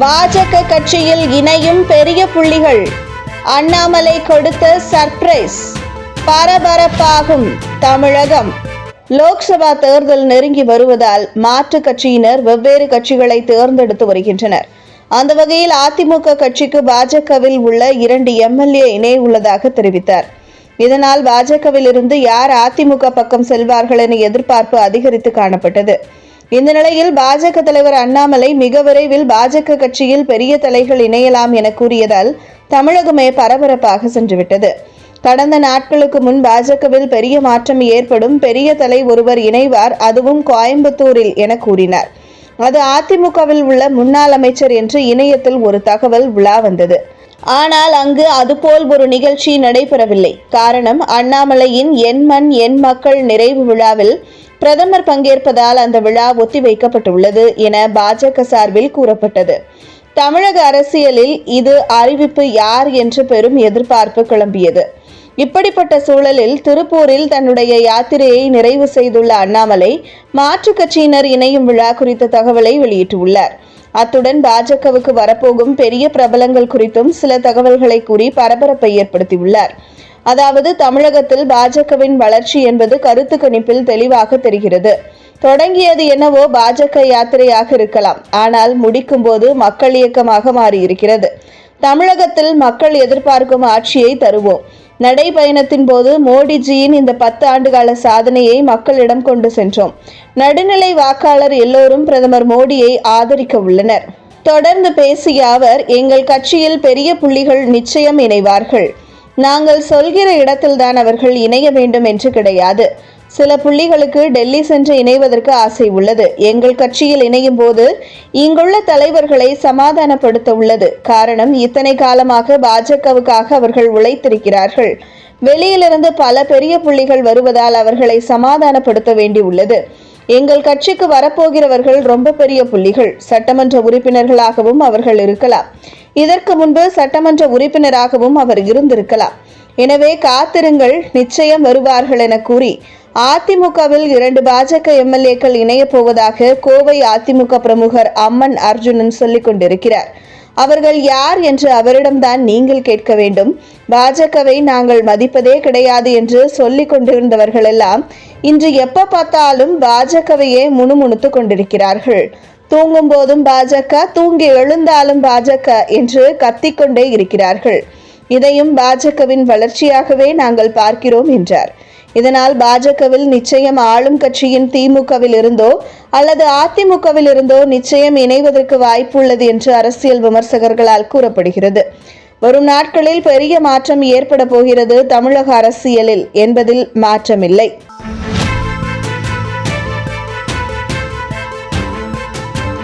பாஜக கட்சியில் இணையும் பெரிய புள்ளிகள். அண்ணாமலை கொடுத்த சர்ப்ரைஸ். பரபரப்பாகும் தமிழகம். லோக்சபா தேர்தல் நெருங்கி வருவதால் மாற்றுக் கட்சியினர் வெவ்வேறு கட்சிகளை தேர்ந்தெடுத்து வருகின்றனர். அந்த வகையில் அதிமுக கட்சிக்கு பாஜகவில் உள்ள இரண்டு எம்எல்ஏ இணைய உள்ளதாக தெரிவித்தார். இதனால் பாஜகவில் இருந்து யார் அதிமுக பக்கம் செல்வார்கள் என எதிர்பார்ப்பு அதிகரித்து காணப்பட்டது. இந்த நிலையில் பாஜக தலைவர் அண்ணாமலை மிக விரைவில் பாஜக கட்சியில் பெரிய தலைகள் இணையலாம் என கூறியதால் தமிழகமே பரபரப்பாக சென்றுவிட்டது. கடந்த நாட்களுக்கு முன் பாஜகவில் பெரிய மாற்றம் ஏற்படும் பெரிய தலை ஒருவர் இணைவார் அதுவும் கோயம்புத்தூரில் என கூறினார். அது அதிமுகவில் உள்ள முன்னாள் அமைச்சர் என்று இணையத்தில் ஒரு தகவல் உலா வந்தது. ஆனால் அங்கு அதுபோல் ஒரு நிகழ்ச்சி நடைபெறவில்லை. காரணம் அண்ணாமலையின் என் மண் என் மக்கள் நிறைவு விழாவில் பிரதமர் பங்கேற்பதால் அந்த விழா ஒத்திவைக்கப்பட்டுள்ளது என பாஜக சார்பில் கூறப்பட்டது. தமிழக அரசியலில் இது அறிவிப்பு யார் என்று பெரும் எதிர்பார்ப்பு கிளம்பியது. இப்படிப்பட்ட சூழலில் திருப்பூரில் தன்னுடைய யாத்திரையை நிறைவு செய்துள்ள அண்ணாமலை மாற்றுக் கட்சியினர் இணையும் விழா குறித்த தகவலை வெளியிட்டுள்ளார். அத்துடன் பாஜகவுக்கு வரப்போகும் பெரிய பிரபலங்கள் குறித்தும் சில தகவல்களை கூறி பரபரப்பை ஏற்படுத்தியுள்ளார். அதாவது தமிழகத்தில் பாஜகவின் வளர்ச்சி என்பது கருத்து கணிப்பில் தெளிவாக தெரிகிறது. தொடங்கியது என்னவோ பாஜக யாத்திரையாக இருக்கலாம். ஆனால் முடிக்கும் போது மக்கள் இயக்கமாக மாறியிருக்கிறது. தமிழகத்தில் மக்கள் எதிர்பார்க்கும் ஆட்சியை தருவோம். நடைபயணத்தின் போது மோடிஜியின் இந்த பத்து ஆண்டுகால சாதனையை மக்களிடம் கொண்டு சென்றோம். நடுநிலை வாக்காளர் எல்லோரும் பிரதமர் மோடியை ஆதரிக்க உள்ளனர். தொடர்ந்து பேசிய அவர் எங்கள் கட்சியில் பெரிய புள்ளிகள் நிச்சயம் இணைவார்கள். நாங்கள் சொல்கிற இடத்தில்தான் அவர்கள் இணைய வேண்டும் என்று கிடையாது. சில புள்ளிகளுக்கு டெல்லி சென்று இணைவதற்கு ஆசை உள்ளது. எங்கள் கட்சியில் இணையும் போது இங்குள்ள தலைவர்களை சமாதானப்படுத்த உள்ளது காரணம் இத்தனை காலமாக பாஜகவுக்காக அவர்கள் உழைத்திருக்கிறார்கள். வெளியிலிருந்து பல பெரிய புள்ளிகள் வருவதால் அவர்களை சமாதானப்படுத்த வேண்டியுள்ளது. எங்கள் கட்சிக்கு வரப்போகிறவர்கள் ரொம்ப பெரிய புள்ளிகள். சட்டமன்ற உறுப்பினர்களாகவும் அவர்கள் இருக்கலாம். இதற்கு முன்பு சட்டமன்ற உறுப்பினராகவும் அவர் இருந்திருக்கலாம். எனவே காத்திருங்கள் நிச்சயம் வருவார்கள் என கூறி அதிமுகவில் இரண்டு பாஜக எம்எல்ஏக்கள் இணையப் போவதாக கோவை அதிமுக பிரமுகர் அம்மன் அர்ஜுனன் சொல்லிக் கொண்டிருக்கிறார். அவர்கள் யார் என்று அவரிடம்தான் நீங்கள் கேட்க வேண்டும். பாஜகவை நாங்கள் மதிப்பதே கிடையாது என்று சொல்லிக் கொண்டிருந்தவர்களெல்லாம் இன்று எப்ப பார்த்தாலும் பாஜகவையே முணுமுணுத்து கொண்டிருக்கிறார்கள். தூங்கும் போதும் பாஜக தூங்கி எழுந்தாலும் பாஜக என்று கத்திக்கொண்டே இருக்கிறார்கள். இதையும் பாஜகவின் வளர்ச்சியாகவே நாங்கள் பார்க்கிறோம் என்றார். இதனால் பாஜகவில் நிச்சயம் ஆளும் கட்சியின் திமுகவில் இருந்தோ அல்லது அதிமுகவில் இருந்தோ நிச்சயம் இணைவதற்கு வாய்ப்புள்ளது என்று அரசியல் விமர்சகர்களால் கூறப்படுகிறது. வரும் நாட்களில் பெரிய மாற்றம் ஏற்பட போகிறது தமிழக அரசியலில் என்பதில் மாற்றமில்லை.